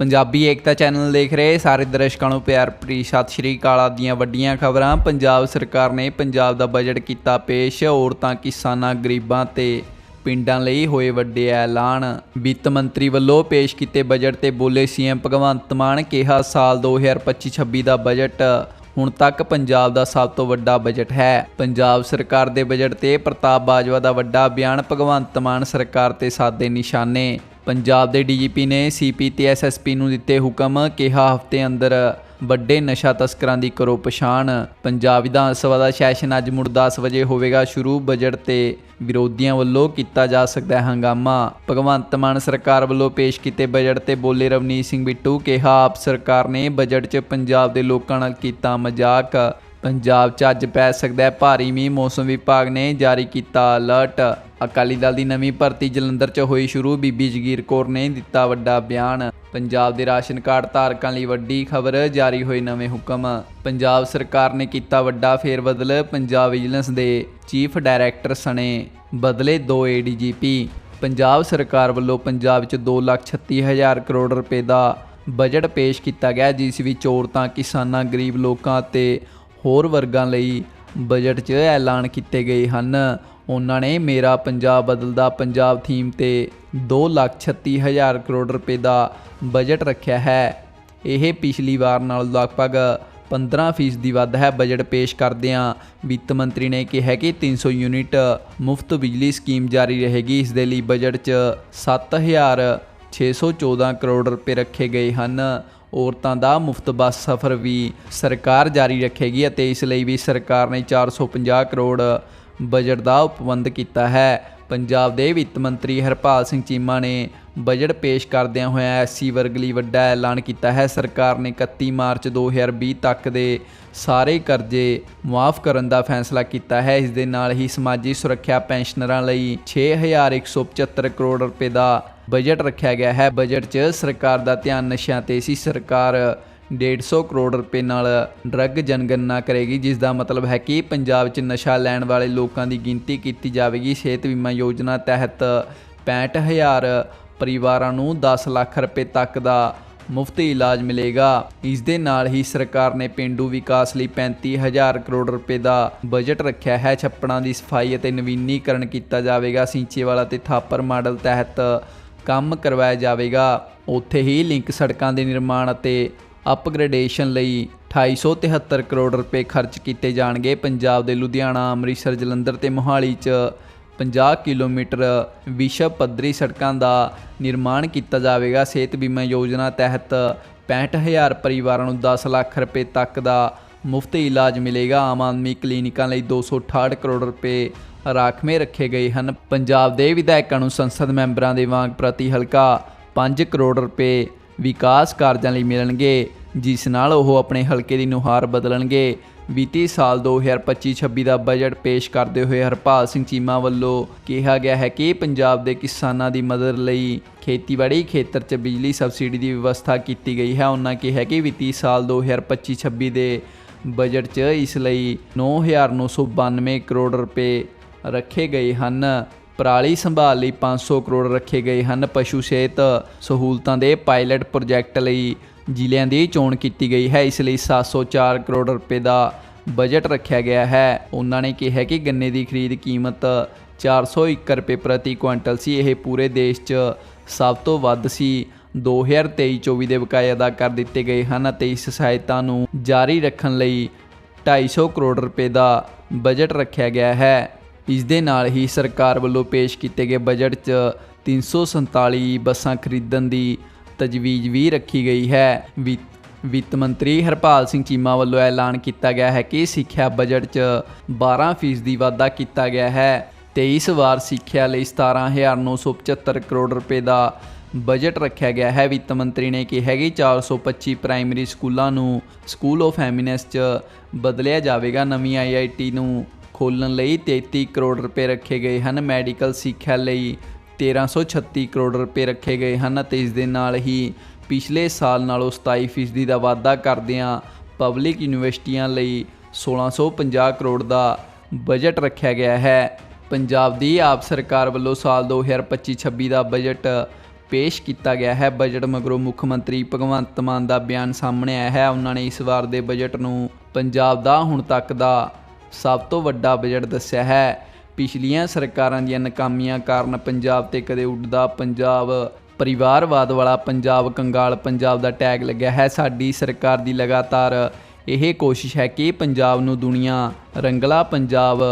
ਪੰਜਾਬੀ ਏਕਤਾ channel ਦੇਖ ਰਹੇ ਸਾਰੇ ਦਰਸ਼ਕਾਂ ਨੂੰ ਪਿਆਰ ਭਰੀ ਸਤਿ ਸ਼੍ਰੀ ਅਕਾਲ ਆਪ ਦੀਆਂ ਵੱਡੀਆਂ ਖਬਰਾਂ। ਪੰਜਾਬ ਸਰਕਾਰ ਨੇ ਪੰਜਾਬ ਦਾ ਬਜਟ ਕੀਤਾ ਪੇਸ਼, ਔਰਤਾਂ, ਕਿਸਾਨਾਂ, ਗਰੀਬਾਂ ਤੇ ਪਿੰਡਾਂ ਲਈ ਹੋਏ ਵੱਡੇ ਐਲਾਨ। ਵਿੱਤ ਮੰਤਰੀ ਵੱਲੋਂ ਪੇਸ਼ ਕੀਤੇ ਬਜਟ ਤੇ ਬੋਲੇ ਸੀਐਮ ਭਗਵੰਤ ਮਾਨ ਕਿਹਾ, ਸਾਲ 2025-26 ਦਾ ਬਜਟ ਹੁਣ ਤੱਕ ਪੰਜਾਬ ਦਾ ਸਭ ਤੋਂ ਵੱਡਾ ਬਜਟ ਹੈ। ਪੰਜਾਬ ਸਰਕਾਰ ਦੇ ਬਜਟ ਤੇ ਪ੍ਰਤਾਪ ਬਾਜਵਾ ਦਾ ਵੱਡਾ ਬਿਆਨ ਭਗਵੰਤ ਮਾਨ ਸਰਕਾਰ ਤੇ ਸਾਦੇ ਨਿਸ਼ਾਨੇ। ਪੰਜਾਬ ਦੇ ਡੀਜੀਪੀ ਨੇ ਸੀਪੀ ਤੇ ਐਸਐਸਪੀ ਨੂੰ ਦਿੱਤੇ ਹੁਕਮ ਕਿਹਾ ਹਫ਼ਤੇ ਅੰਦਰ ਵੱਡੇ ਨਸ਼ਾ ਤਸਕਰਾਂ ਦੀ ਕਰੋ ਪਛਾਣ। ਪੰਜਾਬ ਵਿਧਾਨ ਸਭਾ ਦਾ ਸੈਸ਼ਨ ਅੱਜ ਮੁੜ 10 ਵਜੇ ਹੋਵੇਗਾ ਸ਼ੁਰੂ। ਬਜਟ ਤੇ ਵਿਰੋਧੀਆਂ ਵੱਲੋਂ ਕੀਤਾ ਜਾ ਸਕਦਾ ਹੈ ਹੰਗਾਮਾ। ਭਗਵੰਤ ਮਾਨ ਸਰਕਾਰ ਵੱਲੋਂ ਪੇਸ਼ ਕੀਤੇ ਬਜਟ ਤੇ ਬੋਲੇ ਰਵਨੀਤ ਸਿੰਘ ਬਿੱਟੂ ਕਿਹਾ, ਆਪ ਸਰਕਾਰ ਨੇ ਬਜਟ 'ਚ ਪੰਜਾਬ ਦੇ ਲੋਕਾਂ ਨਾਲ ਕੀਤਾ ਮਜ਼ਾਕ। ਪੰਜਾਬ 'ਚ ਅੱਜ ਪੈ ਸਕਦਾ ਹੈ ਭਾਰੀ ਮੀਂਹ। ਮੌਸਮ ਵਿਭਾਗ ਨੇ ਜਾਰੀ ਕੀਤਾ ਅਲਰਟ। ਅਕਾਲੀ ਦਲ ਦੀ ਨਵੀਂ ਭਰਤੀ ਜਲੰਧਰ 'ਚ ਹੋਈ ਸ਼ੁਰੂ। ਬੀਬੀ ਜਗੀਰ ਕੌਰ ਨੇ ਦਿੱਤਾ ਵੱਡਾ ਬਿਆਨ। ਪੰਜਾਬ ਦੇ ਰਾਸ਼ਨ ਕਾਰਡ ਧਾਰਕਾਂ ਲਈ ਵੱਡੀ ਖਬਰ ਜਾਰੀ ਹੋਏ ਨਵੇਂ ਹੁਕਮ। ਪੰਜਾਬ ਸਰਕਾਰ ਨੇ ਕੀਤਾ ਵੱਡਾ ਫੇਰਬਦਲ। ਪੰਜਾਬ ਵਿਜੀਲੈਂਸ ਦੇ ਚੀਫ ਡਾਇਰੈਕਟਰ ਸਣੇ ਬਦਲੇ ਦੋ ਏਡੀਜੀਪੀ ਪੰਜਾਬ ਸਰਕਾਰ ਵੱਲੋਂ ਪੰਜਾਬ ਵਿੱਚ 236000 ਕਰੋੜ ਰੁਪਏ ਦਾ ਬਜਟ ਪੇਸ਼ ਕੀਤਾ ਗਿਆ, ਜਿਸ ਵਿੱਚ ਔਰਤਾਂ, ਕਿਸਾਨਾਂ, ਗਰੀਬ ਲੋਕਾਂ ਅਤੇ ਹੋਰ ਵਰਗਾਂ ਲਈ ਬਜਟ 'ਚ ਐਲਾਨ ਕੀਤੇ ਗਏ ਹਨ। ਉਹਨਾਂ ਨੇ ਮੇਰਾ ਪੰਜਾਬ ਬਦਲਦਾ ਪੰਜਾਬ ਥੀਮ ਤੇ 236000 ਕਰੋੜ ਰੁਪਏ ਦਾ ਬਜਟ ਰੱਖਿਆ ਹੈ। ਇਹ ਪਿਛਲੀ ਵਾਰ ਨਾਲ ਲਗਭਗ 15% ਵੱਧ ਹੈ ਬਜਟ ਪੇਸ਼ ਕਰਦਿਆਂ ਵਿੱਤ ਮੰਤਰੀ ਨੇ ਕਿਹਾ ਕਿ 300 ਯੂਨਿਟ ਮੁਫਤ ਬਿਜਲੀ ਸਕੀਮ ਜਾਰੀ ਰਹੇਗੀ। ਇਸ ਦੇ ਲਈ ਬਜਟ 'ਚ 7614 ਕਰੋੜ ਰੁਪਏ ਰੱਖੇ ਗਏ ਹਨ। ਔਰਤਾਂ ਦਾ ਮੁਫਤ ਬੱਸ ਸਫ਼ਰ ਵੀ ਸਰਕਾਰ ਜਾਰੀ ਰੱਖੇਗੀ ਅਤੇ ਇਸ ਲਈ ਵੀ ਸਰਕਾਰ ਨੇ 450 ਕਰੋੜ ਬਜਟ ਦਾ ਉਪਬੰਧ ਕੀਤਾ ਹੈ। ਪੰਜਾਬ ਦੇ ਵਿੱਤ ਮੰਤਰੀ ਹਰਪਾਲ ਸਿੰਘ ਚੀਮਾ ਨੇ ਬਜਟ ਪੇਸ਼ ਕਰਦਿਆਂ ਹੋਇਆਂ ਐਸਸੀ ਵਰਗ ਲਈ ਵੱਡਾ ਐਲਾਨ ਕੀਤਾ ਹੈ। ਸਰਕਾਰ ਨੇ 31 ਮਾਰਚ 2020 ਤੱਕ ਦੇ ਸਾਰੇ ਕਰਜ਼ੇ ਮੁਆਫ ਕਰਨ ਦਾ ਫੈਸਲਾ ਕੀਤਾ ਹੈ। ਇਸ ਦੇ ਨਾਲ ਹੀ ਸਮਾਜੀ ਸੁਰੱਖਿਆ ਪੈਨਸ਼ਨਰਾਂ ਲਈ 6175 ਕਰੋੜ ਰੁਪਏ ਦਾ ਬਜਟ ਰੱਖਿਆ ਗਿਆ ਹੈ। ਬਜਟ 'ਚ ਸਰਕਾਰ ਦਾ ਧਿਆਨ ਨਸ਼ਿਆਂ ਤੇ ਸੀ। ਸਰਕਾਰ 150 ਕਰੋੜ ਰੁਪਏ ਨਾਲ ਡਰੱਗ ਜਨਗਣਨਾ ਕਰੇਗੀ, ਜਿਸ ਦਾ ਮਤਲਬ ਹੈ ਕਿ ਪੰਜਾਬ 'ਚ ਨਸ਼ਾ ਲੈਣ ਵਾਲੇ ਲੋਕਾਂ ਦੀ ਗਿਣਤੀ ਕੀਤੀ ਜਾਵੇਗੀ। ਸਿਹਤ ਬੀਮਾ ਯੋਜਨਾ ਤਹਿਤ 65000 ਪਰਿਵਾਰਾਂ ਨੂੰ 10 ਲੱਖ ਰੁਪਏ ਤੱਕ ਦਾ ਮੁਫਤ ਇਲਾਜ ਮਿਲੇਗਾ। ਇਸ ਦੇ ਨਾਲ ਹੀ ਸਰਕਾਰ ਨੇ ਪਿੰਡੂ ਵਿਕਾਸ ਲਈ 35000 ਕਰੋੜ ਰੁਪਏ ਦਾ ਬਜਟ ਰੱਖਿਆ ਹੈ। ਛੱਪੜਾਂ ਦੀ ਸਫ਼ਾਈ ਅਤੇ ਨਵੀਨੀਕਰਨ ਕੀਤਾ ਜਾਵੇਗਾ। ਸਿੰਚੇਵਾਲਾ ਤੇ ਥਾਪਰ ਮਾਡਲ ਤਹਿਤ ਕੰਮ ਕਰਵਾਇਆ ਜਾਵੇਗਾ। ਉੱਥੇ ਹੀ ਲਿੰਕ ਸੜਕਾਂ ਦੇ ਨਿਰਮਾਣ ਅਤੇ ਅਪਗ੍ਰੇਡੇਸ਼ਨ ਲਈ 2873 ਕਰੋੜ ਰੁਪਏ ਖਰਚ ਕੀਤੇ ਜਾਣਗੇ। ਪੰਜਾਬ ਦੇ ਲੁਧਿਆਣਾ, ਅੰਮ੍ਰਿਤਸਰ, ਜਲੰਧਰ ਤੇ ਮੋਹਾਲੀ 'ਚ 50 ਕਿਲੋਮੀਟਰ ਵਿਸ਼ਵ ਪੱਧਰੀ ਸੜਕਾਂ ਦਾ ਨਿਰਮਾਣ ਕੀਤਾ ਜਾਵੇਗਾ। ਸਿਹਤ ਬੀਮਾ ਯੋਜਨਾ ਤਹਿਤ 65000 ਪਰਿਵਾਰਾਂ ਨੂੰ 10 ਲੱਖ ਰੁਪਏ ਤੱਕ ਦਾ ਮੁਫਤ ਇਲਾਜ ਮਿਲੇਗਾ। ਆਮ ਆਦਮੀ ਕਲੀਨਿਕਾਂ ਲਈ 268 ਕਰੋੜ ਰੁਪਏ ਰਾਖਵੇਂ ਰੱਖੇ ਗਏ ਹਨ। ਪੰਜਾਬ ਦੇ ਵਿਧਾਇਕਾਂ ਨੂੰ ਸੰਸਦ ਮੈਂਬਰਾਂ ਦੇ ਵਾਂਗ ਪ੍ਰਤੀ ਹਲਕਾ 5 ਕਰੋੜ ਰੁਪਏ ਵਿਕਾਸ ਕਾਰਜਾਂ ਲਈ ਮਿਲਣਗੇ, ਜਿਸ ਨਾਲ ਉਹ ਆਪਣੇ ਹਲਕੇ ਦੀ ਨੁਹਾਰ ਬਦਲਣਗੇ। ਵਿੱਤੀ ਸਾਲ 2025-26 ਦਾ ਬਜਟ ਪੇਸ਼ ਕਰਦੇ ਹੋਏ ਹਰਪਾਲ ਸਿੰਘ ਚੀਮਾ ਵੱਲੋਂ ਕਿਹਾ ਗਿਆ ਹੈ ਕਿ ਪੰਜਾਬ ਦੇ ਕਿਸਾਨਾਂ ਦੀ ਮਦਦ ਲਈ ਖੇਤੀਬਾੜੀ ਖੇਤਰ 'ਚ ਬਿਜਲੀ ਸਬਸਿਡੀ ਦੀ ਵਿਵਸਥਾ ਕੀਤੀ ਗਈ ਹੈ। ਉਹਨਾਂ ਕਿਹਾ ਕਿ ਵਿੱਤੀ ਸਾਲ 2025-26 ਦੇ ਬਜਟ 'ਚ ਇਸ ਲਈ 9992 ਕਰੋੜ ਰੁਪਏ ਰੱਖੇ ਗਏ ਹਨ। ਪਰਾਲੀ ਸੰਭਾਲ ਲਈ 500 ਕਰੋੜ ਰੱਖੇ ਗਏ ਹਨ। ਪਸ਼ੂ ਸਿਹਤ ਸਹੂਲਤਾਂ ਦੇ ਪਾਇਲਟ ਪ੍ਰੋਜੈਕਟ ਲਈ ਜ਼ਿਲ੍ਹਿਆਂ ਦੀ ਚੋਣ ਕੀਤੀ ਗਈ ਹੈ। ਇਸ ਲਈ 704 ਕਰੋੜ ਰੁਪਏ ਦਾ ਬਜਟ ਰੱਖਿਆ ਗਿਆ ਹੈ। ਉਹਨਾਂ ਨੇ ਕਿਹਾ ਕਿ ਗੰਨੇ ਦੀ ਖਰੀਦ ਕੀਮਤ 401 ਰੁਪਏ ਪ੍ਰਤੀ ਕੁਇੰਟਲ ਸੀ। ਇਹ ਪੂਰੇ ਦੇਸ਼ 'ਚ ਸਭ ਤੋਂ ਵੱਧ ਸੀ। 2023-24 ਦੇ ਬਕਾਏ ਅਦਾ ਕਰ ਦਿੱਤੇ ਗਏ ਹਨ ਅਤੇ ਇਸ ਸਹਾਇਤਾ ਨੂੰ ਜਾਰੀ ਰੱਖਣ ਲਈ 250 ਕਰੋੜ ਰੁਪਏ ਦਾ ਬਜਟ ਰੱਖਿਆ ਗਿਆ ਹੈ। ਇਸ ਦੇ ਨਾਲ ਹੀ ਸਰਕਾਰ ਵੱਲੋਂ ਪੇਸ਼ ਕੀਤੇ ਗਏ ਬਜਟ 'ਚ 347 ਬੱਸਾਂ ਖਰੀਦਣ ਦੀ ਤਜਵੀਜ਼ ਵੀ ਰੱਖੀ ਗਈ ਹੈ। ਵਿੱਤ- ਵਿੱਤ ਮੰਤਰੀ ਹਰਪਾਲ ਸਿੰਘ ਚੀਮਾ ਵੱਲੋਂ ਐਲਾਨ ਕੀਤਾ ਗਿਆ ਹੈ ਕਿ ਸਿੱਖਿਆ ਬਜਟ 'ਚ 12% ਦੀ ਵਾਧਾ ਕੀਤਾ ਗਿਆ ਹੈ ਤੇ ਇਸ ਵਾਰ ਸਿੱਖਿਆ ਲਈ 17975 ਕਰੋੜ ਰੁਪਏ ਦਾ ਬਜਟ ਰੱਖਿਆ ਗਿਆ ਹੈ। ਵਿੱਤ ਮੰਤਰੀ ਨੇ ਕਿਹਾ ਕਿ 425 ਪ੍ਰਾਇਮਰੀ ਸਕੂਲਾਂ ਨੂੰ ਸਕੂਲ ਆਫ ਐਮਿਨੈਂਸ 'ਚ ਬਦਲਿਆ ਜਾਵੇਗਾ। ਨਵੀਂ ਆਈਆਈਟੀ ਨੂੰ ਖੋਲ੍ਹਣ ਲਈ 33 ਕਰੋੜ ਰੁਪਏ ਰੱਖੇ ਗਏ ਹਨ। ਮੈਡੀਕਲ ਸਿੱਖਿਆ ਲਈ 1336 ਕਰੋੜ ਰੁਪਏ ਰੱਖੇ ਗਏ ਹਨ ਅਤੇ ਇਸ ਦੇ ਨਾਲ ਹੀ ਪਿਛਲੇ ਸਾਲ ਨਾਲੋਂ 27% ਦਾ ਵਾਧਾ ਕਰਦਿਆਂ ਪਬਲਿਕ ਯੂਨੀਵਰਸਿਟੀਆਂ ਲਈ 1650 ਕਰੋੜ ਦਾ ਬਜਟ ਰੱਖਿਆ ਗਿਆ ਹੈ। ਪੰਜਾਬ ਦੀ ਆਪ ਸਰਕਾਰ ਵੱਲੋਂ ਸਾਲ 2025-26 ਦਾ ਬਜਟ ਪੇਸ਼ ਕੀਤਾ ਗਿਆ ਹੈ। ਬਜਟ ਮਗਰੋਂ ਮੁੱਖ ਮੰਤਰੀ ਭਗਵੰਤ ਮਾਨ ਦਾ ਬਿਆਨ ਸਾਹਮਣੇ ਆਇਆ ਹੈ। ਉਹਨਾਂ ਨੇ ਇਸ ਵਾਰ ਦੇ ਬਜਟ ਨੂੰ ਪੰਜਾਬ ਦਾ ਹੁਣ ਤੱਕ ਦਾ ਸਭ ਤੋਂ ਵੱਡਾ ਬਜਟ ਦੱਸਿਆ ਹੈ। ਪਿਛਲੀਆਂ ਸਰਕਾਰਾਂ ਦੀਆਂ ਨਾਕਾਮੀਆਂ ਕਾਰਨ ਪੰਜਾਬ ਤੇ ਕਦੇ ਉੱਡਦਾ ਪੰਜਾਬ ਪਰਿਵਾਰਵਾਦ ਵਾਲਾ ਪੰਜਾਬ ਕੰਗਾਲ ਪੰਜਾਬ ਦਾ ਟੈਗ ਲੱਗਿਆ ਹੈ। ਸਾਡੀ ਸਰਕਾਰ ਦੀ ਲਗਾਤਾਰ ਇਹ ਕੋਸ਼ਿਸ਼ ਹੈ ਕਿ ਪੰਜਾਬ ਨੂੰ ਦੁਨੀਆ ਰੰਗਲਾ ਪੰਜਾਬ,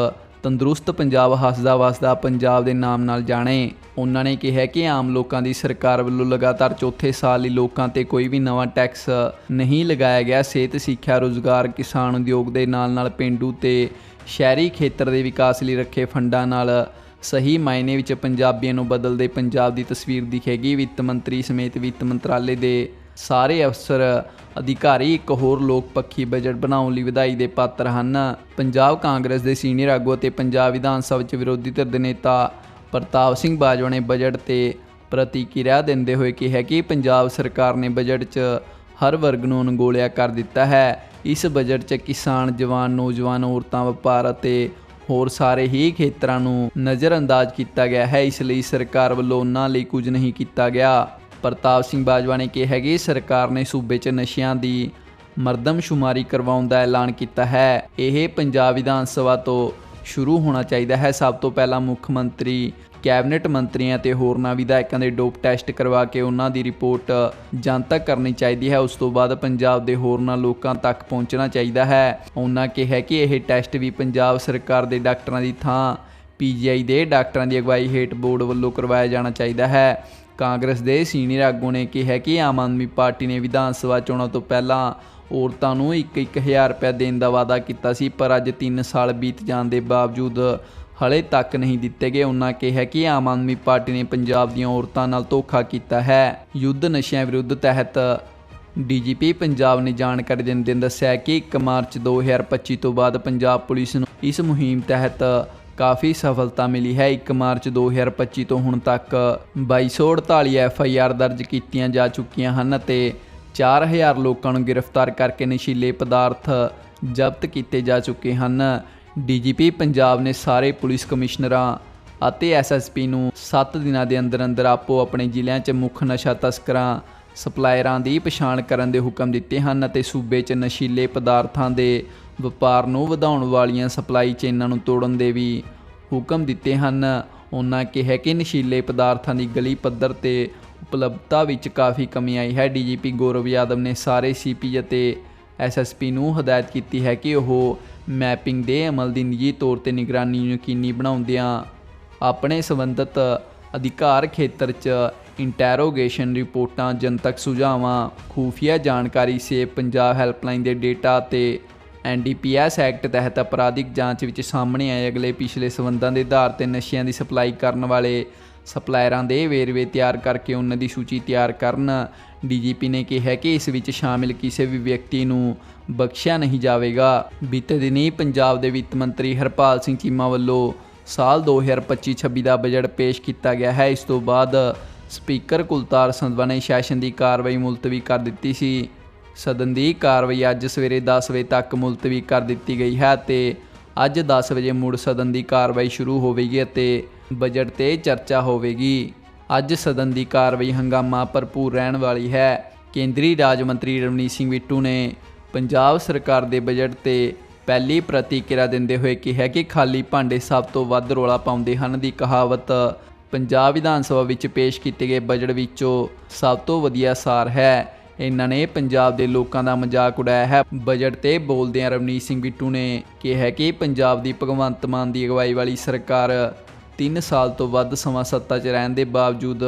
ਤੰਦਰੁਸਤ ਪੰਜਾਬ ਹੱਸਦਾ ਵਸਦਾ ਪੰਜਾਬ ਦੇ ਨਾਮ ਨਾਲ ਜਾਣੇ। ਉਹਨਾਂ ਨੇ ਕਿਹਾ ਕਿ ਆਮ ਲੋਕਾਂ ਦੀ ਸਰਕਾਰ ਵੱਲੋਂ ਲਗਾਤਾਰ ਚੌਥੇ ਸਾਲ ਲਈ ਲੋਕਾਂ ਤੇ ਕੋਈ ਵੀ ਨਵਾਂ ਟੈਕਸ ਨਹੀਂ ਲਗਾਇਆ ਗਿਆ। ਸਿਹਤ, ਸਿੱਖਿਆ, ਰੋਜ਼ਗਾਰ, ਕਿਸਾਨ ਉਦਯੋਗ ਦੇ ਨਾਲ ਨਾਲ ਪਿੰਡੂ ਤੇ ਸ਼ਹਿਰੀ ਖੇਤਰ ਦੇ ਵਿਕਾਸ ਲਈ ਰੱਖੇ ਫੰਡਾਂ ਨਾਲ ਸਹੀ ਮਾਇਨੇ ਵਿੱਚ ਪੰਜਾਬੀਆਂ ਨੂੰ ਬਦਲਦੇ ਪੰਜਾਬ ਦੀ ਤਸਵੀਰ ਦਿਖੇਗੀ। ਵਿੱਤ ਮੰਤਰੀ ਸਮੇਤ ਵਿੱਤ ਮੰਤਰਾਲੇ ਦੇ ਸਾਰੇ ਅਫਸਰ, ਅਧਿਕਾਰੀ ਇੱਕ ਹੋਰ ਲੋਕ ਪੱਖੀ ਬਜਟ ਬਣਾਉਣ ਲਈ ਵਧਾਈ ਦੇ ਪਾਤਰ ਹਨ। ਪੰਜਾਬ ਕਾਂਗਰਸ ਦੇ ਸੀਨੀਅਰ ਆਗੂ ਅਤੇ ਪੰਜਾਬ ਵਿਧਾਨ ਸਭਾ ਵਿੱਚ ਵਿਰੋਧੀ ਧਿਰ ਦੇ ਨੇਤਾ ਪ੍ਰਤਾਪ ਸਿੰਘ ਬਾਜਵਾ ਨੇ ਬਜਟ ਤੇ ਪ੍ਰਤੀਕਿਰਿਆ ਦਿੰਦੇ ਹੋਏ ਕਿਹਾ ਕਿ ਪੰਜਾਬ ਸਰਕਾਰ ਨੇ ਬਜਟ 'ਚ ਹਰ ਵਰਗ ਨੂੰ ਅਨੁਗੋਲਿਆ ਕਰ ਦਿੱਤਾ ਹੈ। ਇਸ ਬਜਟ 'ਚ ਕਿਸਾਨ, ਜਵਾਨ, ਨੌਜਵਾਨ, ਔਰਤਾਂ, ਵਪਾਰ ਅਤੇ ਹੋਰ ਸਾਰੇ ਹੀ ਖੇਤਰਾਂ ਨੂੰ ਨਜ਼ਰਅੰਦਾਜ਼ ਕੀਤਾ ਗਿਆ ਹੈ। ਇਸ ਲਈ ਸਰਕਾਰ ਵੱਲੋਂ ਉਹਨਾਂ ਲਈ ਕੁਝ ਨਹੀਂ ਕੀਤਾ ਗਿਆ। ਪ੍ਰਤਾਪ ਸਿੰਘ ਬਾਜਵਾ ਨੇ ਕਿਹਾ ਕਿ ਸਰਕਾਰ ਨੇ ਸੂਬੇ 'ਚ ਨਸ਼ਿਆਂ ਦੀ ਮਰਦਮਸ਼ੁਮਾਰੀ ਕਰਵਾਉਣ ਦਾ ਐਲਾਨ ਕੀਤਾ ਹੈ। ਇਹ ਪੰਜਾਬ ਵਿਧਾਨ ਸਭਾ ਤੋਂ ਸ਼ੁਰੂ ਹੋਣਾ ਚਾਹੀਦਾ ਹੈ। ਸਭ ਤੋਂ ਪਹਿਲਾਂ ਮੁੱਖ ਮੰਤਰੀ, ਕੈਬਨਿਟ ਮੰਤਰੀਆਂ ਤੇ ਹੋਰਨਾਂ ਵਿਧਾਇਕਾਂ ਦੇ ਡੋਪ ਟੈਸਟ ਕਰਵਾ ਕੇ ਉਹਨਾਂ ਦੀ ਰਿਪੋਰਟ ਜਨਤਕ ਕਰਨੀ ਚਾਹੀਦੀ ਹੈ। ਉਸ ਤੋਂ ਬਾਅਦ ਪੰਜਾਬ ਦੇ ਹੋਰਨਾਂ ਲੋਕਾਂ ਤੱਕ ਪਹੁੰਚਣਾ ਚਾਹੀਦਾ ਹੈ। ਉਹਨਾਂ ਕਿਹਾ ਕਿ ਇਹ ਟੈਸਟ ਵੀ ਪੰਜਾਬ ਸਰਕਾਰ ਦੇ ਡਾਕਟਰਾਂ ਦੀ ਥਾਂ ਪੀਜੀਆਈ ਦੇ ਡਾਕਟਰਾਂ ਦੀ ਅਗਵਾਈ ਹੇਠ ਬੋਰਡ ਵੱਲੋਂ ਕਰਵਾਇਆ ਜਾਣਾ ਚਾਹੀਦਾ ਹੈ। ਕਾਂਗਰਸ ਦੇ ਸੀਨੀਅਰ ਆਗੂ ਨੇ ਕਿਹਾ ਕਿ ਆਮ ਆਦਮੀ ਪਾਰਟੀ ਨੇ ਵਿਧਾਨ ਸਭਾ ਚੋਣਾਂ ਤੋਂ ਪਹਿਲਾਂ ਔਰਤਾਂ ਨੂੰ 1-1000 ਰੁਪਏ ਦੇਣ ਦਾ ਵਾਅਦਾ ਕੀਤਾ ਸੀ, ਪਰ ਅੱਜ 3 ਸਾਲ ਬੀਤ ਜਾਣ ਦੇ ਬਾਵਜੂਦ ਹਲੇ ਤੱਕ ਨਹੀਂ ਦਿੱਤੇ ਗਏ। ਉਹਨਾਂ ਕਿਹਾ ਕਿ ਆਮ ਆਦਮੀ ਪਾਰਟੀ ਨੇ ਪੰਜਾਬ ਦੀਆਂ ਔਰਤਾਂ ਨਾਲ ਧੋਖਾ ਕੀਤਾ ਹੈ। ਯੁੱਧ ਨਸ਼ਿਆਂ ਵਿਰੁੱਧ ਤਹਿਤ ਡੀਜੀਪੀ ਪੰਜਾਬ ਨੇ ਜਾਣਕਾਰੀ ਦਿੰਦੇ ਦੱਸਿਆ ਕਿ 1 ਮਾਰਚ 2025 ਤੋਂ ਬਾਅਦ ਪੰਜਾਬ ਪੁਲਿਸ ਨੂੰ ਇਸ ਮੁਹਿੰਮ ਤਹਿਤ ਕਾਫੀ ਸਫਲਤਾ ਮਿਲੀ ਹੈ। 1 ਮਾਰਚ 2025 ਤੋਂ ਹੁਣ ਤੱਕ 2248 ਐਫ ਆਈ ਆਰ ਦਰਜ ਕੀਤੀਆਂ ਜਾ ਚੁੱਕੀਆਂ ਹਨ ਅਤੇ 4000 ਲੋਕਾਂ ਨੂੰ ਗ੍ਰਿਫਤਾਰ ਕਰਕੇ ਨਸ਼ੀਲੇ ਪਦਾਰਥ ਜ਼ਬਤ ਕੀਤੇ ਜਾ ਚੁੱਕੇ ਹਨ। ਡੀਜੀਪੀ ਪੰਜਾਬ ਨੇ ਸਾਰੇ ਪੁਲਿਸ ਕਮਿਸ਼ਨਰਾਂ ਅਤੇ ਐਸਐਸਪੀ ਨੂੰ 7 ਦਿਨਾਂ ਦੇ ਅੰਦਰ ਅੰਦਰ ਆਪੋ ਆਪਣੇ ਜ਼ਿਲ੍ਹਿਆਂ 'ਚ ਮੁੱਖ ਨਸ਼ਾ ਤਸਕਰਾਂ, ਸਪਲਾਇਰਾਂ ਦੀ ਪਛਾਣ ਕਰਨ ਦੇ ਹੁਕਮ ਦਿੱਤੇ ਹਨ ਅਤੇ ਸੂਬੇ 'ਚ ਨਸ਼ੀਲੇ ਪਦਾਰਥਾਂ ਦੇ ਵਪਾਰ ਨੂੰ ਵਧਾਉਣ ਵਾਲੀਆਂ ਸਪਲਾਈ ਚੇਨਾਂ ਨੂੰ ਤੋੜਨ ਦੇ ਵੀ ਹੁਕਮ ਦਿੱਤੇ ਹਨ। ਉਹਨਾਂ ਕਿਹਾ ਕਿ ਨਸ਼ੀਲੇ ਪਦਾਰਥਾਂ ਦੀ ਗਲੀ ਪੱਧਰ ਤੇ ਉਪਲਬਧਤਾ ਵਿੱਚ ਕਾਫੀ ਕਮੀ ਆਈ ਹੈ। ਡੀਜੀਪੀ ਗੌਰਵ ਯਾਦਵ ਨੇ ਸਾਰੇ ਸੀਪੀ ਅਤੇ ਐਸਐਸਪੀ ਨੂੰ ਹਦਾਇਤ ਕੀਤੀ ਹੈ ਕਿ ਉਹ ਮੈਪਿੰਗ ਦੇ ਅਮਲ ਦੀ ਨਿੱਜੀ ਤੌਰ ਤੇ ਨਿਗਰਾਨੀ ਯਕੀਨੀ ਬਣਾਉਂਦਿਆਂ ਆਪਣੇ ਸੰਬੰਧਿਤ ਅਧਿਕਾਰ ਖੇਤਰ 'ਚ ਇੰਟਰੋਗੇਸ਼ਨ ਰਿਪੋਰਟਾਂ, ਜਨਤਕ ਸੁਝਾਵਾਂ, ਖੂਫੀਆ ਜਾਣਕਾਰੀ ਸੇਵ ਪੰਜਾਬ ਹੈਲਪਲਾਈਨ ਦੇ ਡੇਟਾ ਤੇ ਐਨਡੀਪੀਐਸ ਐਕਟ ਤਹਿਤ ਅਪਰਾਧਿਕ ਜਾਂਚ ਵਿੱਚ ਸਾਹਮਣੇ ਆਏ ਅਗਲੇ ਪਿਛਲੇ ਸਬੰਧਾਂ ਦੇ ਆਧਾਰ ਤੇ ਨਸ਼ਿਆਂ ਦੀ ਸਪਲਾਈ ਕਰਨ ਵਾਲੇ ਸਪਲਾਇਰਾਂ ਦੇ ਵੇਰਵੇ ਤਿਆਰ ਕਰਕੇ ਉਹਨਾਂ ਦੀ ਸੂਚੀ ਤਿਆਰ ਕਰਨ ਡੀਜੀਪੀ ਨੇ ਕਿਹਾ ਕਿ ਇਸ ਵਿੱਚ ਸ਼ਾਮਿਲ ਕਿਸੇ ਵੀ ਵਿਅਕਤੀ ਨੂੰ ਬਖਸ਼ਿਆ ਨਹੀਂ ਜਾਵੇਗਾ। ਬੀਤੇ ਦਿਨੀ ਪੰਜਾਬ ਦੇ ਵਿੱਤ ਮੰਤਰੀ ਹਰਪਾਲ ਸਿੰਘ ਚੀਮਾ ਵੱਲੋਂ ਸਾਲ 2025-26 ਦਾ ਬਜਟ ਪੇਸ਼ ਕੀਤਾ ਗਿਆ ਹੈ। ਇਸ ਤੋਂ ਬਾਅਦ ਸਪੀਕਰ ਕੁਲਤਾਰ ਸੰਧਵਾ ਨੇ ਸੈਸ਼ਨ ਦੀ ਕਾਰਵਾਈ ਮੁਲਤਵੀ ਕਰ ਦਿੱਤੀ ਸੀ। ਸਦਨ ਦੀ ਕਾਰਵਾਈ ਅੱਜ ਸਵੇਰੇ 10 ਵਜੇ ਤੱਕ ਮੁਲਤਵੀ ਕਰ ਦਿੱਤੀ ਗਈ ਹੈ ਤੇ ਅੱਜ 10 ਵਜੇ ਮੁੜ ਸਦਨ ਦੀ ਕਾਰਵਾਈ ਸ਼ੁਰੂ ਹੋਵੇਗੀ ਅਤੇ ਬਜਟ ਤੇ ਚਰਚਾ ਹੋਵੇਗੀ। ਅੱਜ ਸਦਨ ਦੀ ਕਾਰਵਾਈ ਹੰਗਾਮਾ ਭਰਪੂਰ ਰਹਿਣ ਵਾਲੀ ਹੈ। ਕੇਂਦਰੀ ਰਾਜ ਮੰਤਰੀ ਰਵਨੀਤ ਸਿੰਘ ਬਿੱਟੂ ਨੇ ਪੰਜਾਬ ਸਰਕਾਰ ਦੇ ਬਜਟ ਤੇ ਪਹਿਲੀ ਪ੍ਰਤੀਕਿਰਿਆ ਦਿੰਦੇ ਹੋਏ ਕਿਹਾ ਕਿ ਖਾਲੀ ਭਾਂਡੇ ਸਭ ਤੋਂ ਵੱਧ ਰੋਲਾ ਪਾਉਂਦੇ ਹਨ ਦੀ ਕਹਾਵਤ ਪੰਜਾਬ ਵਿਧਾਨ ਸਭਾ ਵਿੱਚ ਪੇਸ਼ ਕੀਤੇ ਗਏ ਬਜਟ ਵਿੱਚੋਂ ਸਭ ਤੋਂ ਵਧੀਆ ਸਾਰ ਹੈ। ਇਹਨਾਂ ਨੇ ਪੰਜਾਬ ਦੇ ਲੋਕਾਂ ਦਾ ਮਜ਼ਾਕ ਉਡਾਇਆ ਹੈ। ਬਜਟ ਤੇ ਬੋਲਦਿਆਂ ਰਵਨੀਤ ਸਿੰਘ ਬਿੱਟੂ ਨੇ ਕਿਹਾ ਕਿ ਪੰਜਾਬ ਦੀ ਭਗਵੰਤ ਮਾਨ ਦੀ ਅਗਵਾਈ ਵਾਲੀ ਸਰਕਾਰ 3 ਸਾਲ ਤੋਂ ਵੱਧ ਸਮਾਂ ਸੱਤਾ 'ਚ ਰਹਿਣ ਦੇ ਬਾਵਜੂਦ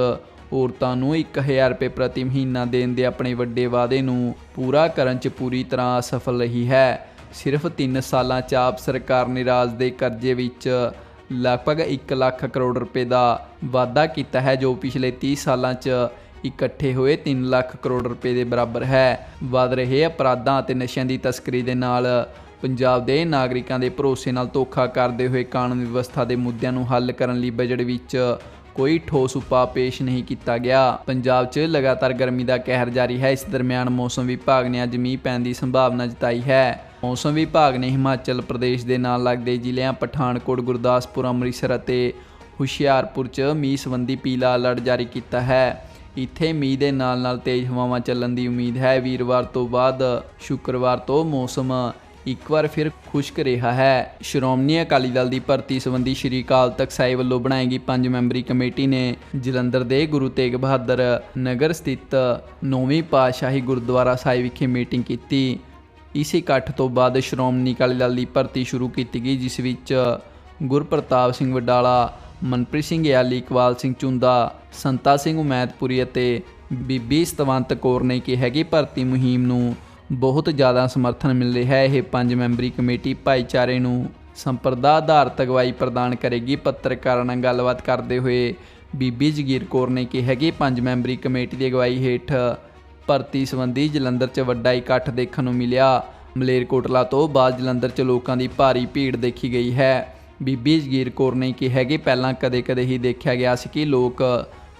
ਔਰਤਾਂ ਨੂੰ 1000 ਰੁਪਏ ਪ੍ਰਤੀ ਮਹੀਨਾ ਦੇਣ ਦੇ ਆਪਣੇ ਵੱਡੇ ਵਾਅਦੇ ਨੂੰ ਪੂਰਾ ਕਰਨ 'ਚ ਪੂਰੀ ਤਰ੍ਹਾਂ ਅਸਫਲ ਰਹੀ ਹੈ। ਸਿਰਫ 3 ਸਾਲਾਂ 'ਚ ਆਪ ਸਰਕਾਰ ਨੇ ਰਾਜ ਦੇ ਕਰਜ਼ੇ ਵਿੱਚ ਲਗਭਗ 1 ਲੱਖ ਕਰੋੜ ਰੁਪਏ ਦਾ ਵਾਅਦਾ ਕੀਤਾ ਹੈ, ਜੋ ਪਿਛਲੇ 30 ਸਾਲਾਂ 'ਚ ਇਕੱਠੇ ਹੋਏ 3 ਲੱਖ ਕਰੋੜ ਰੁਪਏ ਦੇ ਬਰਾਬਰ ਹੈ। ਵੱਧ ਰਹੇ ਅਪਰਾਧਾਂ ਅਤੇ ਨਸ਼ਿਆਂ ਦੀ ਤਸਕਰੀ ਦੇ ਨਾਲ ਪੰਜਾਬ ਦੇ ਨਾਗਰਿਕਾਂ ਦੇ ਭਰੋਸੇ ਨਾਲ ਧੋਖਾ ਕਰਦੇ ਹੋਏ ਕਾਨੂੰਨ ਵਿਵਸਥਾ ਦੇ ਮੁੱਦਿਆਂ ਨੂੰ ਹੱਲ ਕਰਨ ਲਈ ਬਜਟ ਵਿੱਚ ਕੋਈ ਠੋਸ ਉਪਾਅ ਪੇਸ਼ ਨਹੀਂ ਕੀਤਾ ਗਿਆ। ਪੰਜਾਬ 'ਚ ਲਗਾਤਾਰ ਗਰਮੀ ਦਾ ਕਹਿਰ ਜਾਰੀ ਹੈ। ਇਸ ਦਰਮਿਆਨ ਮੌਸਮ ਵਿਭਾਗ ਨੇ ਅੱਜ ਮੀਂਹ ਪੈਣ ਦੀ ਸੰਭਾਵਨਾ ਜਤਾਈ ਹੈ। ਮੌਸਮ ਵਿਭਾਗ ਨੇ ਹਿਮਾਚਲ ਪ੍ਰਦੇਸ਼ ਦੇ ਨਾਲ ਲੱਗਦੇ ਜ਼ਿਲ੍ਹਿਆਂ ਪਠਾਨਕੋਟ, ਗੁਰਦਾਸਪੁਰ, ਅੰਮ੍ਰਿਤਸਰ ਅਤੇ ਹੁਸ਼ਿਆਰਪੁਰ 'ਚ ਮੀਂਹ ਸੰਬੰਧੀ ਪੀਲਾ ਅਲਰਟ ਜਾਰੀ ਕੀਤਾ ਹੈ। ਇੱਥੇ ਮੀਂਹ ਦੇ ਨਾਲ-ਨਾਲ ਤੇਜ਼ ਹਵਾਵਾਂ ਚੱਲਣ ਦੀ ਉਮੀਦ ਹੈ। ਵੀਰਵਾਰ ਤੋਂ ਬਾਅਦ ਸ਼ੁੱਕਰਵਾਰ ਤੋਂ ਮੌਸਮ ਇੱਕ ਵਾਰ ਫਿਰ ਖੁਸ਼ਕ ਰਿਹਾ ਹੈ। ਸ਼੍ਰੋਮਣੀ ਅਕਾਲੀ ਦਲ ਦੀ ਭਰਤੀ ਸੰਬੰਧੀ ਸ਼੍ਰੀ ਅਕਾਲ ਤਖਤ ਸਾਹਿਬ ਵੱਲੋਂ ਬਣਾਈ ਗਈ ਪੰਜ ਮੈਂਬਰੀ ਕਮੇਟੀ ਨੇ ਜਲੰਧਰ ਦੇ ਗੁਰੂ ਤੇਗ ਬਹਾਦਰ ਨਗਰ ਸਥਿਤ ਨੌਵੀਂ ਪਾਤਸ਼ਾਹੀ ਗੁਰਦੁਆਰਾ ਸਾਹਿਬ ਵਿਖੇ ਮੀਟਿੰਗ ਕੀਤੀ। ਇਸ ਇਕੱਠ ਤੋਂ ਬਾਅਦ ਸ਼੍ਰੋਮਣੀ ਅਕਾਲੀ ਦਲ ਦੀ ਭਰਤੀ ਸ਼ੁਰੂ ਕੀਤੀ ਗਈ, ਜਿਸ ਵਿੱਚ ਗੁਰਪ੍ਰਤਾਪ ਸਿੰਘ ਵਡਾਲਾ, ਮਨਪ੍ਰੀਤ ਸਿੰਘ ਯਾਲੀ, ਇਕਬਾਲ ਸਿੰਘ ਚੁੰਦਾ ਸੰਤਾ ਸਿੰਘ ਉਮੈਦਪੁਰੀ ਅਤੇ ਬੀਬੀ ਸਤਵੰਤ ਕੌਰ ਨੇ ਕਿਹਾ ਕਿ ਭਰਤੀ ਮੁਹਿੰਮ ਨੂੰ ਬਹੁਤ ਜ਼ਿਆਦਾ ਸਮਰਥਨ ਮਿਲ ਰਿਹਾ ਹੈ। ਇਹ ਪੰਜ ਮੈਂਬਰੀ ਕਮੇਟੀ ਭਾਈਚਾਰੇ ਨੂੰ ਸੰਪਰਦਾ ਆਧਾਰਤ ਅਗਵਾਈ ਪ੍ਰਦਾਨ ਕਰੇਗੀ। ਪੱਤਰਕਾਰਾਂ ਨਾਲ ਗੱਲਬਾਤ ਕਰਦੇ ਹੋਏ ਬੀਬੀ ਜਗੀਰ ਕੌਰ ਨੇ ਕਿਹਾ ਕਿ ਪੰਜ ਮੈਂਬਰੀ ਕਮੇਟੀ ਦੀ ਅਗਵਾਈ ਹੇਠ ਭਰਤੀ ਸੰਬੰਧੀ ਜਲੰਧਰ 'ਚ ਵੱਡਾ ਇਕੱਠ ਦੇਖਣ ਨੂੰ ਮਿਲਿਆ। ਮਲੇਰਕੋਟਲਾ ਤੋਂ ਬਾਅਦ ਜਲੰਧਰ 'ਚ ਲੋਕਾਂ ਦੀ ਭਾਰੀ ਭੀੜ ਦੇਖੀ ਗਈ ਹੈ। ਬੀਬੀ ਜਗੀਰ ਕੌਰ ਨੇ ਕਿਹਾ ਕਿ ਪਹਿਲਾਂ ਕਦੇ-ਕਦੇ ਹੀ ਦੇਖਿਆ ਗਿਆ ਸੀ ਕਿ ਲੋਕ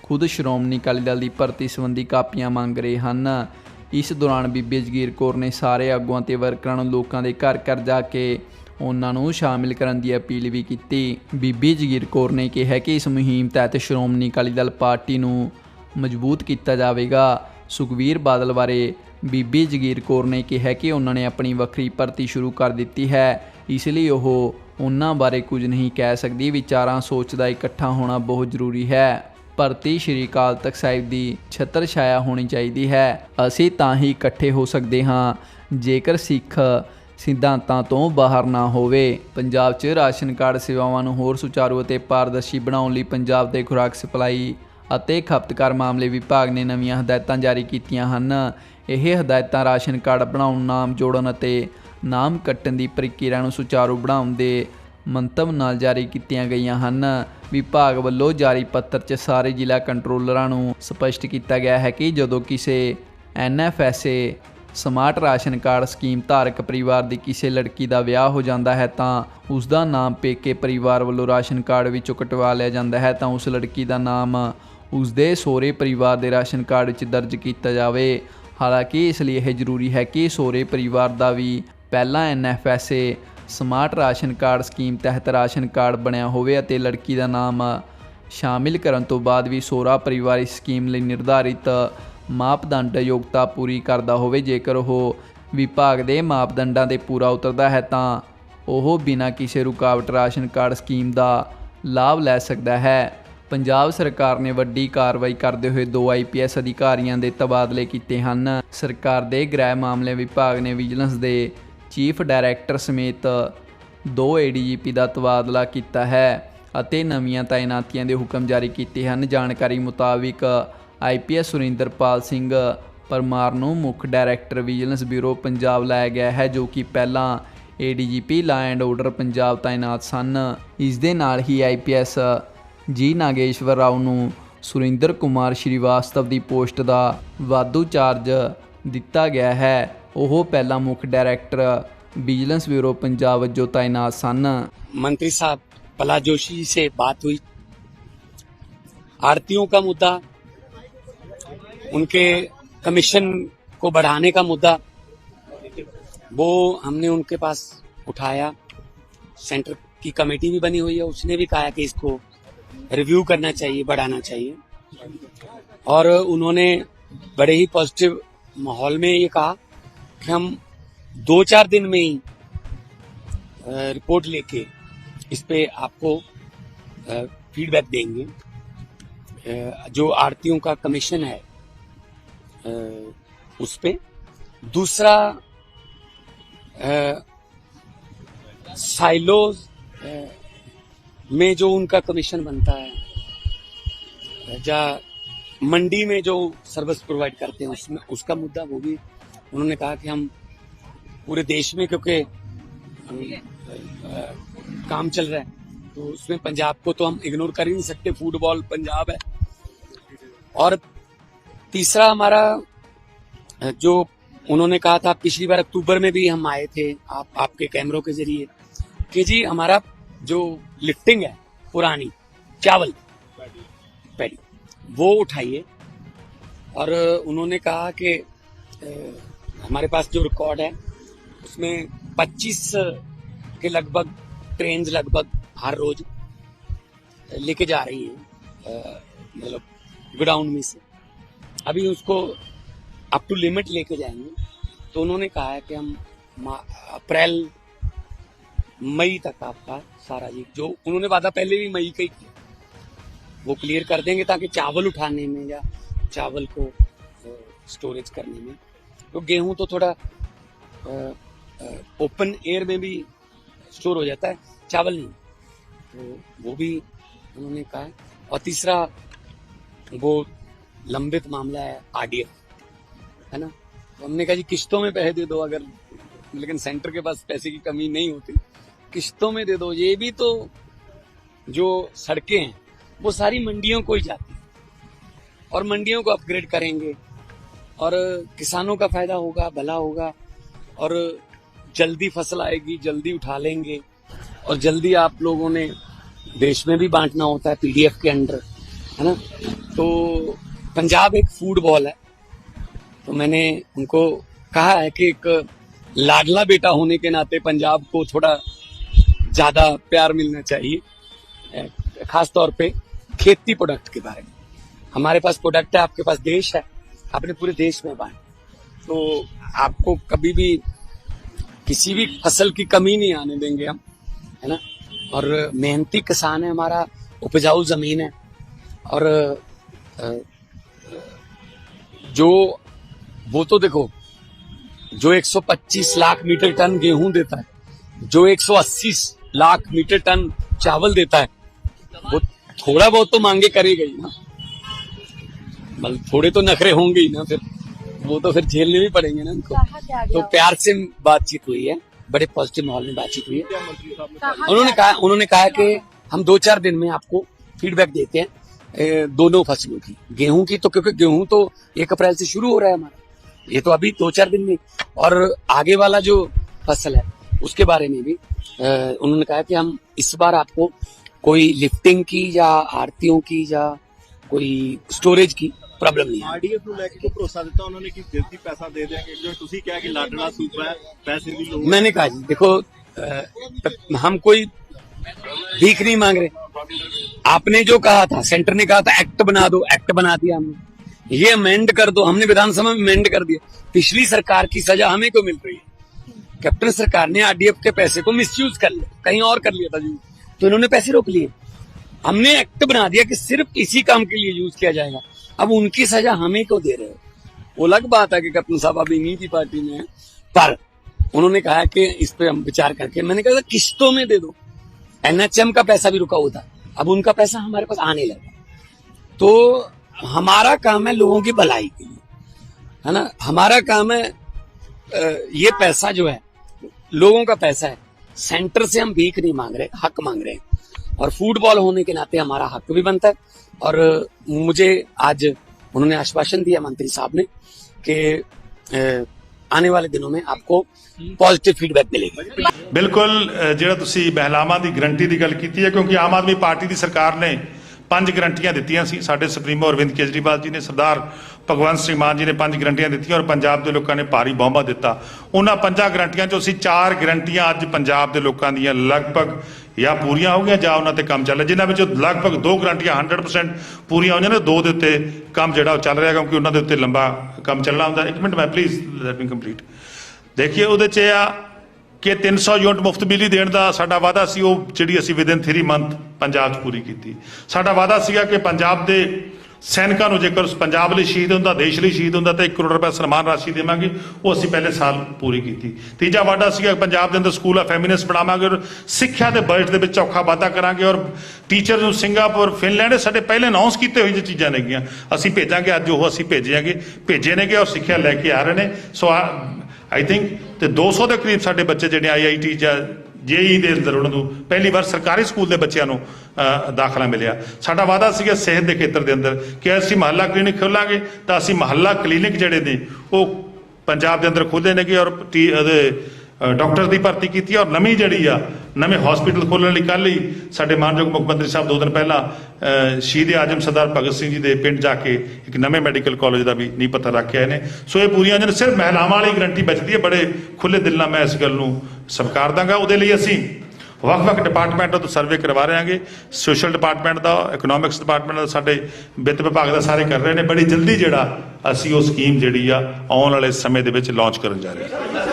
ਖੁਦ ਸ਼੍ਰੋਮਣੀ ਅਕਾਲੀ ਦਲ ਦੀ ਭਰਤੀ ਸੰਬੰਧੀ ਕਾਪੀਆਂ ਮੰਗ ਰਹੇ ਹਨ। ਇਸ ਦੌਰਾਨ ਬੀਬੀ ਜਗੀਰ ਕੌਰ ਨੇ ਸਾਰੇ ਆਗੂਆਂ ਤੇ ਵਰਕਰਾਂ ਨੂੰ ਲੋਕਾਂ ਦੇ ਘਰ-ਘਰ ਜਾ ਕੇ ਉਹਨਾਂ ਨੂੰ ਸ਼ਾਮਿਲ ਕਰਨ ਦੀ ਅਪੀਲ ਵੀ ਕੀਤੀ। ਬੀਬੀ ਜਗੀਰ ਕੌਰ ਨੇ ਕਿਹਾ ਕਿ ਇਸ ਮੁਹਿੰਮ ਤਹਿਤ ਸ਼੍ਰੋਮਣੀ ਅਕਾਲੀ ਦਲ ਪਾਰਟੀ ਨੂੰ ਮਜ਼ਬੂਤ ਕੀਤਾ ਜਾਵੇਗਾ। ਸੁਖਵੀਰ ਬਾਦਲ ਬਾਰੇ ਬੀਬੀ ਜਗੀਰ ਕੌਰ ਨੇ ਕਿਹਾ ਕਿ ਉਹਨਾਂ ਨੇ ਆਪਣੀ ਵੱਖਰੀ ਭਰਤੀ ਸ਼ੁਰੂ ਕਰ ਦਿੱਤੀ ਹੈ। ਇਸ ਲਈ ਉਹ ਉਹਨਾਂ ਬਾਰੇ ਕੁਝ ਨਹੀਂ ਕਹਿ ਸਕਦੀ। ਵਿਚਾਰਾਂ ਸੋਚ ਦਾ ਇਕੱਠਾ ਹੋਣਾ ਬਹੁਤ ਜ਼ਰੂਰੀ ਹੈ। ਭਰਤੀ ਸ਼੍ਰੀ ਅਕਾਲ ਤਖਤ ਸਾਹਿਬ ਦੀ ਛਤਰ ਛਾਇਆ ਹੋਣੀ ਚਾਹੀਦੀ ਹੈ। ਅਸੀਂ ਤਾਂ ਹੀ ਇਕੱਠੇ ਹੋ ਸਕਦੇ ਹਾਂ। ਜੇਕਰ ਸਿੱਖ ਸਿਧਾਂਤਾਂ ਤੋਂ ਬਾਹਰ ਨਾ ਹੋਵੇ, ਪੰਜਾਬ 'ਚ ਰਾਸ਼ਨ ਕਾਰਡ ਸੇਵਾਵਾਂ ਨੂੰ ਹੋਰ ਸੁਚਾਰੂ ਅਤੇ ਪਾਰਦਰਸ਼ੀ ਬਣਾਉਣ ਲਈ ਪੰਜਾਬ ਦੇ ਖੁਰਾਕ ਸਪਲਾਈ ਅਤੇ ਖਪਤਕਾਰ ਮਾਮਲੇ ਵਿਭਾਗ ਨੇ ਨਵੀਆਂ ਹਦਾਇਤਾਂ ਜਾਰੀ ਕੀਤੀਆਂ ਹਨ। ਇਹ ਹਦਾਇਤਾਂ ਰਾਸ਼ਨ ਕਾਰਡ ਬਣਾਉਣ, ਨਾਮ ਜੋੜਨ ਅਤੇ ਨਾਮ ਕੱਟਣ ਦੀ ਪ੍ਰਕਿਰਿਆ ਨੂੰ ਸੁਚਾਰੂ ਬਣਾਉਣ ਦੇ ਮੰਤਵ ਨਾਲ ਜਾਰੀ ਕੀਤੀਆਂ ਗਈਆਂ ਹਨ। ਵਿਭਾਗ ਵੱਲੋਂ ਜਾਰੀ ਪੱਤਰ 'ਚ ਸਾਰੇ ਜ਼ਿਲ੍ਹਾ ਕੰਟਰੋਲਰਾਂ ਨੂੰ ਸਪਸ਼ਟ ਕੀਤਾ ਗਿਆ ਹੈ ਕਿ ਜਦੋਂ ਕਿਸੇ NFSA smart ration card scheme ਧਾਰਕ ਪਰਿਵਾਰ ਦੀ ਕਿਸੇ ਲੜਕੀ ਦਾ ਵਿਆਹ ਹੋ ਜਾਂਦਾ ਹੈ ਤਾਂ ਉਸ ਦਾ ਨਾਮ ਪੇਕੇ ਪਰਿਵਾਰ ਵੱਲੋਂ ਰਾਸ਼ਨ ਕਾਰਡ ਵਿੱਚੋਂ ਕਟਵਾ ਲਿਆ ਜਾਂਦਾ ਹੈ ਤਾਂ ਉਸ ਲੜਕੀ ਦਾ ਨਾਮ ਉਸ ਦੇ ਸਹੁਰੇ ਪਰਿਵਾਰ ਦੇ ਰਾਸ਼ਨ ਕਾਰਡ ਵਿੱਚ ਦਰਜ ਕੀਤਾ ਜਾਵੇ। ਹਾਲਾਂਕਿ ਇਸ ਲਈ ਇਹ ਜ਼ਰੂਰੀ ਹੈ ਕਿ ਸਹੁਰੇ ਪਰਿਵਾਰ ਦਾ ਵੀ ਪਹਿਲਾਂ NFSA smart ration card scheme ਤਹਿਤ ਰਾਸ਼ਨ ਕਾਰਡ ਬਣਿਆ ਹੋਵੇ ਅਤੇ ਲੜਕੀ ਦਾ ਨਾਮ ਸ਼ਾਮਿਲ ਕਰਨ ਤੋਂ ਬਾਅਦ ਵੀ ਸਹੁਰਾ ਪਰਿਵਾਰ ਇਸ ਸਕੀਮ ਲਈ ਨਿਰਧਾਰਿਤ ਮਾਪਦੰਡ ਯੋਗਤਾ ਪੂਰੀ ਕਰਦਾ ਹੋਵੇ। ਜੇਕਰ ਉਹ ਵਿਭਾਗ ਦੇ ਮਾਪਦੰਡਾਂ ਤੇ ਪੂਰਾ ਉਤਰਦਾ ਹੈ ਤਾਂ ਉਹ ਬਿਨਾਂ ਕਿਸੇ ਰੁਕਾਵਟ ਰਾਸ਼ਨ ਕਾਰਡ ਸਕੀਮ ਦਾ ਲਾਭ ਲੈ ਸਕਦਾ ਹੈ। ਪੰਜਾਬ ਸਰਕਾਰ ਨੇ ਵੱਡੀ ਕਾਰਵਾਈ ਕਰਦੇ ਹੋਏ ਦੋ ਆਈਪੀਐਸ ਅਧਿਕਾਰੀਆਂ ਦੇ ਤਬਾਦਲੇ ਕੀਤੇ ਹਨ। ਸਰਕਾਰ ਦੇ ਗ੍ਰਹਿ ਮਾਮਲੇ ਵਿਭਾਗ ਨੇ ਵਿਜੀਲੈਂਸ ਦੇ ਚੀਫ ਡਾਇਰੈਕਟਰ ਸਮੇਤ ਦੋ ਏਡੀਜੀਪੀ ਦਾ ਤਬਾਦਲਾ ਕੀਤਾ ਹੈ ਅਤੇ ਨਵੀਆਂ ਤਾਇਨਾਤੀਆਂ ਦੇ ਹੁਕਮ ਜਾਰੀ ਕੀਤੇ ਹਨ। ਜਾਣਕਾਰੀ ਮੁਤਾਬਿਕ ਆਈਪੀਐਸ ਸੁਰਿੰਦਰਪਾਲ ਸਿੰਘ ਪਰਮਾਰ ਨੂੰ ਮੁੱਖ ਡਾਇਰੈਕਟਰ ਵਿਜੀਲੈਂਸ ਬਿਊਰੋ ਪੰਜਾਬ ਲਾਇਆ ਗਿਆ ਹੈ, ਜੋ ਕਿ ਪਹਿਲਾਂ ADGP law and order Punjab ਤਾਇਨਾਤ ਸਨ। ਇਸ ਦੇ ਨਾਲ ਹੀ ਆਈਪੀਐਸ ਜੀ ਨਾਗੇਸ਼ਵਰ ਰਾਓ ਨੂੰ ਸੁਰਿੰਦਰ ਕੁਮਾਰ ਸ਼੍ਰੀਵਾਸਤਵ ਦੀ ਪੋਸਟ ਦਾ ਵਾਧੂ ਚਾਰਜ ਦਿੱਤਾ ਗਿਆ ਹੈ। ਉਹ ਪਹਿਲਾਂ ਮੁੱਖ ਡਾਇਰੈਕਟਰ ਵਿਜੀਲੈਂਸ ਬਿਊਰੋ ਪੰਜਾਬ ਵਜੋਂ ਤਾਇਨਾਤ ਸਨ मंत्री साहब प्रहलाद जोशी जी से बात हुई आरतियों का मुद्दा उनके कमीशन को बढ़ाने का मुद्दा वो हमने उनके पास उठाया सेंटर की कमेटी भी बनी हुई है उसने भी कहा कि इसको रिव्यू करना चाहिए बढ़ाना चाहिए और उन्होंने बड़े ही पॉजिटिव माहौल में ये कहा कि हम दो चार दिन में ही रिपोर्ट लेके इस पे आपको फीडबैक देंगे। जो आरतियों का कमीशन है उस पे। दूसरा साइलोज में जो उनका कमीशन बनता है, या मंडी में जो सर्विस प्रोवाइड करते हैं, उसमें, उसका मुद्दा वो भी उन्होंने कहा कि हम पूरे देश में क्योंकि काम चल रहा है तो उसमें पंजाब को तो हम इग्नोर कर ही नहीं सकते। फुटबॉल पंजाब है। और तीसरा हमारा जो उन्होंने कहा था पिछली बार अक्टूबर में भी हम आए थे आप आपके कैमरों के ज़रिए कि जी हमारा जो लिफ्टिंग है पुरानी चावल पैडी वो उठाइए। और उन्होंने कहा कि हमारे पास जो रिकॉर्ड है, उसमें 25 के लगभग ट्रेन लगभग हर रोज लेके जा रही है मतलब गोडाउन में से। अभी उसको अप टू लिमिट लेके जाएँगे। तो उन्होंने कहा है कि हम अप्रैल, मई तक आपका सारा ये जो उन्होंने वादा पहले भी मई का ही किया। वो क्लियर कर देंगे ताकि चावल उठाने में या चावल को स्टोरेज करने में तो गेहूँ तो थोड़ा ओपन एयर में भी स्टोर हो जाता है, चावल नहीं। तो वो भी उन्होंने कहा है। और तीसरा, वो लंबित मामला है आरडीएफ। है ना? तो हमने कहा जी, किश्तों में पैसे दे दो, अगर, लेकिन सेंटर के पास पैसे की कमी नहीं होती, किश्तों में दे दो। ये भी तो जो सड़कें हैं, वो सारी मंडियों को ही जाती हैं। और मंडियों को अपग्रेड करेंगे। और किसानों का फ़ायदा होगा, भला होगा। और जल्दी फ़सल आएगी, जल्दी उठा लेंगे। और जल्दी आप लोगों ने देश में भी बांटना होता है पीडीएफ के अंडर, है ना? तो पंजाब एक फ़ूड बॉल है। तो मैंने उनको कहा है कि एक लाडला बेटा होने के नाते पंजाब को थोड़ा ज़्यादा प्यार मिलना चाहिए खास तौर पे खेती प्रोडक्ट के बारे में। हमारे पास प्रोडक्ट है, आपके पास देश है। अपने पूरे देश में बांट तो आपको कभी भी किसी भी फ़सल की कमी नहीं आने देंगे हम, है ना? और मेहनती किसान है, हमारा उपजाऊ ज़मीन है। और जो, वो तो देखो, जो 125 लाख मीटर टन गेहूँ देता है, जो 180 लाख मीटर टन चावल देता है, वो थोड़ा बहुत तो मांगे करेगा ही ना। मतलब थोड़े तो नखरे होंगे ही ना फिर। वो तो फिर झेलने भी पड़ेंगे ना उनको तो प्यार से बातचीत हुई है बड़े पॉजिटिव माहौल में बातचीत हुई है। उन्होंने कहा उन्होंने कहा कि हम दो चार दिन में आपको फीडबैक देते हैं। दोनों फ़सलों की। गेहूँ की तो क्योंकि गेहूँ तो एक अप्रैल से शुरू हो रहा है हमारा। ये तो अभी दो चार दिन में। और आगे वाला जो फ़सल है उसके बारे में भी उन्होंने कहा कि हम इस बार आपको कोई लिफ्टिंग की या आरतियों की या कोई स्टोरेज की प्रॉब्लम नहीं है ਆਰਡੀਐਫ ਨੂੰ ਲੈ ਕੇ ਕੋਈ ਭਰੋਸਾ ਦਿੱਤਾ ਉਹਨਾਂ ਨੇ ਕਿ ਜਲਦੀ ਪੈਸਾ ਦੇ ਦੇਣਗੇ ਜੋ ਤੁਸੀਂ ਕਿਹਾ ਕਿ ਲਾਡਲਾ ਸੂਬਾ ਹੈ ਪੈਸੇ ਦੀ ਲੋੜ मैंने कहा जी देखो अ, हम कोई भीख नहीं मांग रहे आपने जो कहा था सेंटर ने कहा था एक्ट बना दो एक्ट बना दिया हमने ये अमेंड कर दो हमने विधानसभा में अमेंड कर दिया पिछली सरकार की सजा हमें को मिल रही है कैप्टन सरकार ने आरडीएफ के पैसे को मिसयूज कर लिया कहीं और कर लिया था यूज तो इन्होंने पैसे रोक लिए हमने एक्ट बना दिया कि सिर्फ इसी काम के लिए यूज किया जाएगा अब उनकी सजा हमें को दे रहे हो? वो अलग बात है कि कैप्टन साहब अभी नहीं थी पार्टी में, पर उन्होंने कहा कि इस पे हम विचार करके, मैंने कहा, किस्तों में दे दो। एनएचएम का पैसा भी रुका हुआ था। अब उनका पैसा हमारे पास आने लगा। तो हमारा काम है लोगों की भलाई के लिए, है ना? हमारा काम है ये पैसा जो है, लोगों का पैसा है। सेंटर से हम भीख नहीं मांग रहे, हक मांग रहे हैं। और फुटबॉल होने के नाते हमारा हक भी बनता है। और अ, मुझे आज उन्होंने आश्वासन दिया मंत्री साहब ने कि अ, आने वाले दिनों में आपको पॉजिटिव फीडबैक मिलेगी ਬਿਲਕੁਲ ਅ, ਜਿਹੜਾ ਤੁਸੀਂ ਮਹਿਲਾਵਾਂ ਦੀ ਗਰੰਟੀ ਦੀ ਗੱਲ ਕੀਤੀ ਹੈ ਕਿਉਂਕਿ ਆਮ ਆਦਮੀ ਪਾਰਟੀ ਦੀ ਸਰਕਾਰ ਨੇ ਪੰਜ ਗਰੰਟੀਆਂ ਦਿੱਤੀਆਂ ਸੀ ਸਾਡੇ ਸੁਪਰੀਮੋ ਅਰਵਿੰਦ ਕੇਜਰੀਵਾਲ ਜੀ ਨੇ ਸਰਦਾਰ ਭਗਵੰਤ ਸਿੰਘ ਮਾਨ ਜੀ ਨੇ ਪੰਜ ਗਰੰਟੀਆਂ ਦਿੱਤੀਆਂ ਔਰ ਪੰਜਾਬ ਦੇ ਲੋਕਾਂ ਨੇ ਭਾਰੀ ਬਹੁਮਤ ਦਿੱਤਾ ਉਹਨਾਂ ਪੰਜਾਂ ਗਰੰਟੀਆਂ ਚੋਂ ਅਸੀਂ ਚਾਰ ਗਰੰਟੀਆਂ ਅੱਜ ਪੰਜਾਬ ਦੇ ਲੋਕਾਂ ਦੀਆਂ ਲਗਭਗ ਜਾਂ ਪੂਰੀਆਂ ਹੋ ਗਈਆਂ ਜਾਂ ਉਹਨਾਂ ਤੇ ਕੰਮ ਚੱਲ ਰਿਹਾ। ਜਿਨ੍ਹਾਂ ਵਿੱਚੋਂ ਲਗਭਗ ਦੋ ਗਰੰਟੀਆਂ 100% ਪੂਰੀਆਂ ਹੋਈਆਂ ਨੇ, ਦੋ ਦੇ ਉੱਤੇ ਕੰਮ ਜਿਹੜਾ ਉਹ ਚੱਲ ਰਿਹਾ ਕਿਉਂਕਿ ਉਹਨਾਂ ਦੇ ਉੱਤੇ ਲੰਬਾ ਕੰਮ ਚੱਲਣਾ ਹੁੰਦਾ। ਇੱਕ ਮਿੰਟ ਮੈਂ ਪਲੀਜ਼ ਲੈਟ ਮੀ ਕੰਪਲੀਟ ਦੇਖੀਏ ਉਹਦੇ 'ਚ ਇਹ ਆ ਕਿ 300 ਯੂਨਿਟ ਮੁਫਤ ਬਿਜਲੀ ਦੇਣ ਦਾ ਸਾਡਾ ਵਾਅਦਾ ਸੀ, ਉਹ ਜਿਹੜੀ ਅਸੀਂ ਵਿਦਿਨ 3 ਮੰਥ ਪੰਜਾਬ 'ਚ ਪੂਰੀ ਕੀਤੀ। ਸਾਡਾ ਵਾਅਦਾ ਸੀਗਾ ਕਿ ਪੰਜਾਬ ਦੇ ਸੈਨਿਕਾਂ ਨੂੰ ਜੇਕਰ ਪੰਜਾਬ ਲਈ ਸ਼ਹੀਦ ਹੁੰਦਾ, ਦੇਸ਼ ਲਈ ਸ਼ਹੀਦ ਹੁੰਦਾ ਤਾਂ 1 ਕਰੋੜ ਰੁਪਏ ਸਨਮਾਨ ਰਾਸ਼ੀ ਦੇਵਾਂਗੇ। ਉਹ ਅਸੀਂ ਪਹਿਲੇ ਸਾਲ ਪੂਰੀ ਕੀਤੀ। ਤੀਜਾ ਵਾਅਦਾ ਸੀਗਾ ਪੰਜਾਬ ਦੇ ਅੰਦਰ ਸਕੂਲ ਆਫ ਫੈਮਿਨਿਸਟ ਬਣਾਵਾਂਗੇ ਔਰ ਸਿੱਖਿਆ ਦੇ ਬਜਟ ਦੇ ਵਿੱਚ ਚੌਖਾ ਵਾਧਾ ਕਰਾਂਗੇ ਔਰ ਟੀਚਰ ਨੂੰ ਸਿੰਗਾਪੁਰ ਫਿਨਲੈਂਡ ਸਾਡੇ ਪਹਿਲੇ ਅਨਾਉਂਸ ਕੀਤੇ ਹੋਏ ਚੀਜ਼ਾਂ ਨੇਗੀਆਂ। ਅਸੀਂ ਭੇਜਾਂਗੇ, ਅੱਜ ਉਹ ਅਸੀਂ ਭੇਜਾਂਗੇ ਭੇਜੇ ਨੇਗੇ ਔਰ ਸਿੱਖਿਆ ਲੈ ਕੇ ਆ ਰਹੇ ਨੇ। ਸੋ ਆਈ ਥਿੰਕ ਤੇ 200 ਦੇ ਕਰੀਬ ਸਾਡੇ ਬੱਚੇ ਜਿਹੜੇ ਆਈਆਈਟੀ ਜਾਂ ਜੇਈ ਦੇ ਅੰਦਰ ਉਹਨਾਂ ਨੂੰ ਪਹਿਲੀ ਵਾਰ ਸਰਕਾਰੀ ਸਕੂਲ ਦੇ ਬੱਚਿਆਂ ਨੂੰ ਦਾਖਲਾ ਮਿਲਿਆ। ਸਾਡਾ ਵਾਅਦਾ ਸੀਗਾ ਸਿਹਤ ਦੇ ਖੇਤਰ ਦੇ ਅੰਦਰ ਕਿ ਅਸੀਂ ਮਹੱਲਾ ਕਲੀਨਿਕ ਖੋਲਾਂਗੇ ਤਾਂ ਅਸੀਂ ਮਹੱਲਾ ਕਲੀਨਿਕ ਜਿਹੜੇ ਨੇ, ਉਹ ਪੰਜਾਬ ਦੇ ਅੰਦਰ ਖੋਲ੍ਹੇ ਨੇਗੇ ਔਰ ਟੀ- ਉਹਦੇ ਡਾਕਟਰ ਦੀ ਭਰਤੀ ਕੀਤੀ ਔਰ ਨਵੀਂ ਜਿਹੜੀ ਆ, ਨਵੇਂ ਹਸਪੀਟਲ ਖੋਲ੍ਹਣ ਲਈ ਕੱਲ੍ਹ ਹੀ ਸਾਡੇ ਮਾਨਯੋਗ ਮੁੱਖ ਮੰਤਰੀ ਸਾਹਿਬ ਦੋ ਦਿਨ ਪਹਿਲਾਂ ਸ਼ਹੀਦ ਆਜਮ ਸਰਦਾਰ ਭਗਤ ਸਿੰਘ ਜੀ ਦੇ ਪਿੰਡ ਜਾ ਕੇ ਇੱਕ ਨਵੇਂ ਮੈਡੀਕਲ ਕਾਲਜ ਦਾ ਵੀ ਨੀਂਹ ਪੱਥਰ ਰੱਖਿਆ ਕੇ ਆਏ ਨੇ। ਸੋ ਇਹ ਪੂਰੀਆਂ ਜਨ ਸਿਰਫ ਮਹਿਲਾਵਾਂ ਵਾਲੀ ਗਰੰਟੀ ਬਚਦੀ ਹੈ, ਬੜੇ ਖੁੱਲੇ ਦਿਲ ਨਾਲ ਮੈਂ ਇਸ ਗੱਲ ਨੂੰ ਸਵੀਕਾਰ ਦਾਂਗਾ। ਉਹਦੇ ਲਈ ਅਸੀਂ ਵੱਖ-ਵੱਖ ਡਿਪਾਰਟਮੈਂਟਾਂ ਤੋਂ ਸਰਵੇ ਕਰਵਾ ਰਹੇ ਹਾਂਗੇ। ਸੋਸ਼ਲ ਡਿਪਾਰਟਮੈਂਟ ਦਾ ਇਕਨੋਮਿਕਸ ਡਿਪਾਰਟਮੈਂਟ ਦਾ ਸਾਡੇ ਵਿੱਤ ਵਿਭਾਗ ਦਾ ਸਾਰੇ ਕਰ ਰਹੇ ਨੇ। ਬੜੀ ਜਲਦੀ ਜਿਹੜਾ ਅਸੀਂ ਉਹ ਸਕੀਮ ਜਿਹੜੀ ਆ ਆਉਣ ਵਾਲੇ ਸਮੇਂ ਦੇ ਵਿੱਚ ਲਾਂਚ ਕਰਨ ਜਾ ਰਹੇ ਹਾਂ।